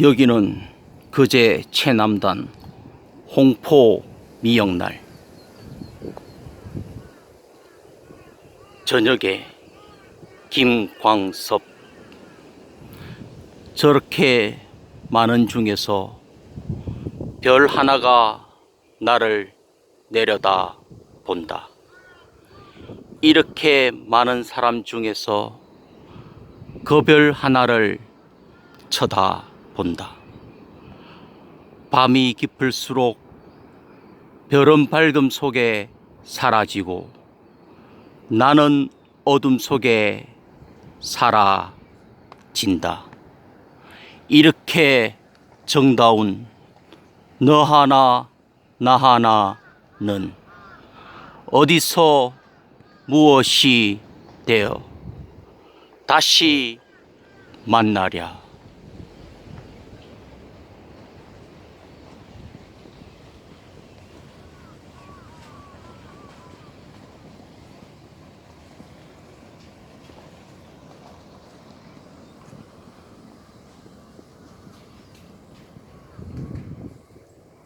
여기는 그제 최남단 홍포 미역날 저녁에 김광섭 저렇게 많은 중에서 별 하나가 나를 내려다 본다. 이렇게 많은 사람 중에서 그 별 하나를 쳐다 본다. 밤이 깊을수록 별은 밝음 속에 사라지고 나는 어둠 속에 사라진다. 이렇게 정다운 너 하나 나 하나는 어디서 무엇이 되어 다시 만나랴.